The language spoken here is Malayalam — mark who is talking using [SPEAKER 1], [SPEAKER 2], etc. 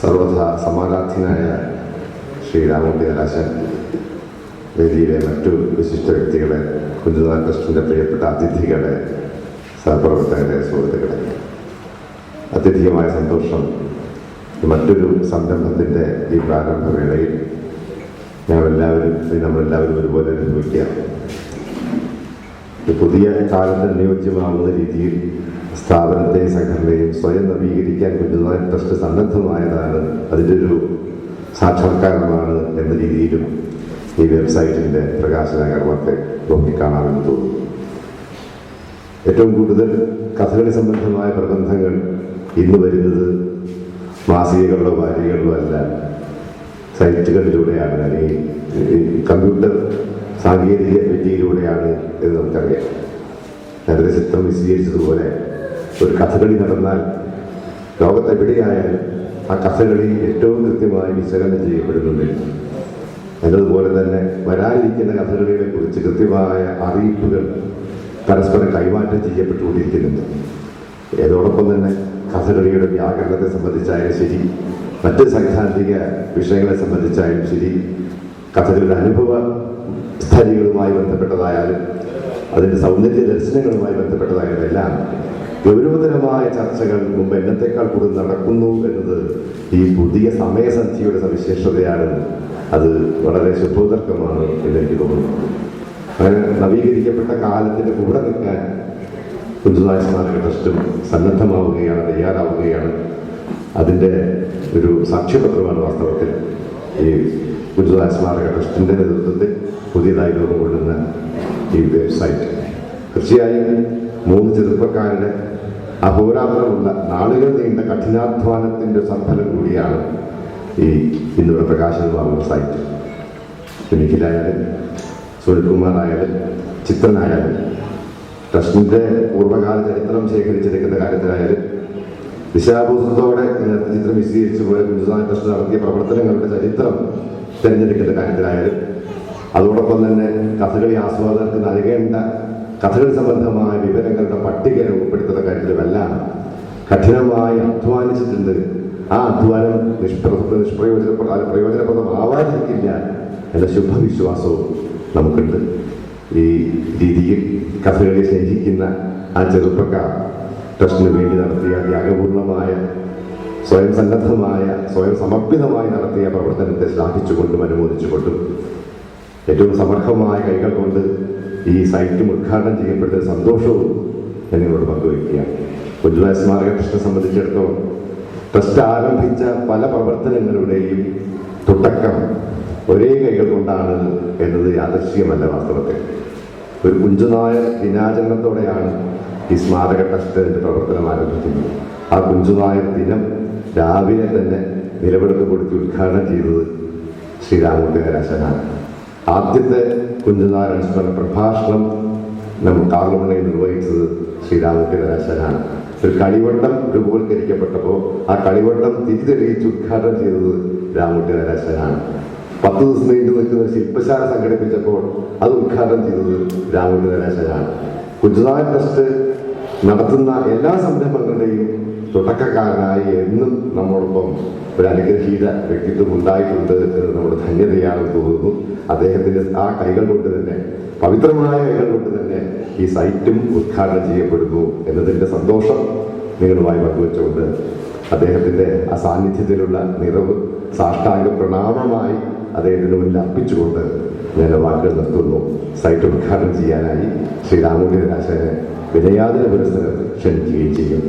[SPEAKER 1] സർവഥ സമാരാധ്യനായ ശ്രീ കലാശൻ വേദിയിലെ മറ്റു വിശിഷ്ട വ്യക്തികളെ കുഞ്ചുനാഥ കൃഷ്ണന്റെ പ്രിയപ്പെട്ട അതിഥികളെ സഹപ്രവർത്തകരെ സുഹൃത്തുക്കളെ. അത്യധികമായ സന്തോഷം മറ്റൊരു സംരംഭത്തിന്റെ ഈ പ്രാരംഭവേളയിൽ ഞങ്ങളെല്ലാവരും നമ്മളെല്ലാവരും ഒരുപോലെ അനുഭവിക്കുക പുതിയ കാലത്ത് അനുയോജ്യമാവുന്ന രീതിയിൽ സ്ഥാപനത്തെയും സംഘടനയും സ്വയം നവീകരിക്കാൻ കുഞ്ഞുനാൾ ട്രസ്റ്റ് സന്നദ്ധമായതാണ്. അതിന്റെ ഒരു സാക്ഷാത്കാരമാണ് എന്ന രീതിയിലും ഈ വെബ്സൈറ്റിന്റെ പ്രകാശന കർമ്മത്തെ നോക്കിക്കാണാമെന്ന് തോന്നുന്നു. ഏറ്റവും കൂടുതൽ കഥകളി സംബന്ധമായ പ്രബന്ധങ്ങൾ ഇന്ന് വരുന്നത് മാസികകളിലോ വാരികകളിലോ അല്ല. സൈറ്റുകളിലൂടെയാണ്. അല്ലെങ്കിൽ കമ്പ്യൂട്ടർ സാങ്കേതിക വിദ്യയിലൂടെയാണ് എന്ന് നമുക്കറിയാം. നേരത്തെ ചിത്രം വിശദീകരിച്ചതുപോലെ ഒരു കഥകളി നടന്നാൽ ലോകത്തെവിടെയായാലും ആ കഥകളി ഏറ്റവും കൃത്യമായി വിശകലനം ചെയ്യപ്പെടുന്നുണ്ട്. എന്നതുപോലെ തന്നെ വരാനിരിക്കുന്ന കഥകളികളെ കുറിച്ച് കൃത്യമായ അറിയിപ്പുകൾ പരസ്പരം കൈമാറ്റം ചെയ്യപ്പെട്ടുകൊണ്ടിരിക്കുന്നുണ്ട്. ഏതോടൊപ്പം തന്നെ കഥകളിയുടെ വ്യാകരണത്തെ സംബന്ധിച്ചായാലും ശരി മറ്റ് സൈദ്ധാന്തിക വിഷയങ്ങളെ സംബന്ധിച്ചായാലും ശരി കഥകളുടെ അനുഭവ സ്ഥലികളുമായി ബന്ധപ്പെട്ടതായാലും അതിന്റെ സൗന്ദര്യ ദർശനങ്ങളുമായി ബന്ധപ്പെട്ടതായാലും എല്ലാം ഗൗരവതരമായ ചർച്ചകൾ മുമ്പ് എന്നത്തേക്കാൾ കൂടുതൽ നടക്കുന്നു എന്നത് ഈ പുതിയ സമയസന്ധിയുടെ സവിശേഷതയാണ്. അത് വളരെ ശുഭോദർക്കമാണ് എന്ന് എനിക്ക് തോന്നുന്നു. അങ്ങനെ നവീകരിക്കപ്പെട്ട കാലത്തിന്റെ കൂടെ നിൽക്കാൻ കുഞ്ചുനായ സ്മാരക ട്രസ്റ്റും സന്നദ്ധമാവുകയാണ് തയ്യാറാവുകയാണ്. അതിന്റെ ഒരു സാക്ഷ്യപത്രമാണ് വാസ്തവത്തിൽ ഈ കുഞ്ചുനായ സ്മാരക ട്രസ്റ്റിന്റെ നേതൃത്വത്തിൽ പുതിയതായി രൂപം കൊള്ളുന്ന ഈ വെബ്സൈറ്റ് തീർച്ചയായും മൂന്ന് ചെറുപ്പക്കാരുടെ അഹോരാത്രമുള്ള നാളുകൾ നീണ്ട കഠിനാധ്വാനത്തിന്റെ സഫലം കൂടിയാണ് ഈ ഇന്നിവിടെ പ്രകാശനമാകുന്ന സൈറ്റ് നിഖിലായാലും സുനിൽകുമാറായാലും ചിത്രനായാലും ട്രസ്റ്റിന്റെ പൂർവകാല ചരിത്രം ശേഖരിച്ചെടുക്കുന്ന കാര്യത്തിലായാലും ദിശാബോധത്തോടെ ചിത്രം വിശദീകരിച്ചു പോലെ കുഞ്ചുനാഥ് ട്രസ്റ്റ് നടത്തിയ പ്രവർത്തനങ്ങളുടെ ചരിത്രം തിരഞ്ഞെടുക്കുന്ന കാര്യത്തിലായാലും അതോടൊപ്പം തന്നെ കഥകളി ആസ്വാദകർക്ക് നൽകേണ്ട കഥകൾ സംബന്ധമായ വിവരങ്ങളുടെ പട്ടിക രൂപപ്പെടുത്തുന്ന കാര്യത്തിലുമെല്ലാം കഠിനമായി അധ്വാനിച്ചിട്ടുണ്ട്. ആ അധ്വാനം നിഷ്പ്ര നിഷ്പ്രയോജന പ്രയോജനപ്രദമാവാതിരിക്കില്ല എന്ന ശുഭവിശ്വാസവും നമുക്കുണ്ട്. ഈ രീതിയിൽ കഥകളി സ്നേഹിക്കുന്ന ആ ചെറുപ്പക്കാർ ട്രസ്റ്റിന് വേണ്ടി നടത്തിയ ത്യാഗപൂർണമായ സ്വയം സന്നദ്ധമായ സ്വയം സമർപ്പിതമായി നടത്തിയ പ്രവർത്തനത്തെ ശ്ലാഘിച്ചുകൊണ്ടും അനുമോദിച്ചുകൊണ്ടും ഏറ്റവും സമർഹമായ കൈകൾ കൊണ്ട് ഈ സൈറ്റും ഉദ്ഘാടനം ചെയ്യപ്പെട്ട സന്തോഷവും ഞാൻ നിങ്ങളോട് പങ്കുവയ്ക്കുകയാണ്. ഉജ്ജ്വല സ്മാരക ട്രസ്റ്റ് സംബന്ധിച്ചിടത്തോളം ട്രസ്റ്റ് ആരംഭിച്ച പല പ്രവർത്തനങ്ങളുടെയും തുടക്കം ഒരേ കൈകൾ കൊണ്ടാണ് എന്നത് യാദർശികമല്ല വാസ്തവത്തിൽ. ഒരു കുഞ്ചുനായ ദിനാചരണത്തോടെയാണ് ഈ സ്മാരക ട്രസ്റ്റിന്റെ പ്രവർത്തനം ആരംഭിക്കുന്നത്. ആ കുഞ്ചുനായ ദിനം രാവിലെ തന്നെ നിലവിളക്ക് കൊടുത്ത് ഉദ്ഘാടനം ചെയ്തത് ശ്രീരാമൂർത്തി കലാശനാണ് ആദ്യത്തെ കുഞ്ചനാരൻ സ്മരണ പ്രഭാഷണം നമ്മൾ കാർലമണയിൽ നിർവഹിച്ചത് ശ്രീരാമൂർത്തി കലാശനാണ് ഒരു കളിവട്ടം രൂപവത്കരിക്കപ്പെട്ടപ്പോൾ ആ കളിവട്ടം തിരിതെളിയിച്ച് ഉദ്ഘാടനം ചെയ്തത് രാമൂർത്തി കലാശനാണ് പത്ത് ദിവസം നീണ്ടു നിൽക്കുന്ന ശില്പശാല സംഘടിപ്പിച്ചപ്പോൾ അത് ഉദ്ഘാടനം ചെയ്തത് രാമൂർത്തി കുഞ്ചനാരൻ ട്രസ്റ്റ് നടത്തുന്ന എല്ലാ സംരംഭങ്ങളുടെയും തുടക്കക്കാരനായി എന്നും നമ്മോടൊപ്പം ഒരു അനുഗ്രഹീത വ്യക്തിത്വം ഉണ്ടായിട്ടുണ്ട് എന്ന് നമ്മുടെ ധന്യതയാണെന്ന് തോന്നുന്നു. അദ്ദേഹത്തിന്റെ ആ കൈകൾ കൊണ്ട് തന്നെ പവിത്രമായ കൈകൾ കൊണ്ട് തന്നെ ഈ സൈറ്റും ഉദ്ഘാടനം ചെയ്യപ്പെടുന്നു എന്നതിന്റെ സന്തോഷം നിങ്ങളുമായി പങ്കുവെച്ചുകൊണ്ട് അദ്ദേഹത്തിന്റെ ആ സാന്നിധ്യത്തിലുള്ള നിറവ് സാഷ്ടാംഗ പ്രണാമമായി അദ്ദേഹത്തിന് മുന്നിൽ അർപ്പിച്ചുകൊണ്ട് ഞാൻ വാക്കുകൾ നിർത്തുന്നു. സൈറ്റ് ഉദ്ഘാടനം ചെയ്യാനായി ശ്രീ രാമൂടി രാശനെ വിനയാദന പുരസ്സരം ക്ഷണിക്കുകയും ചെയ്യും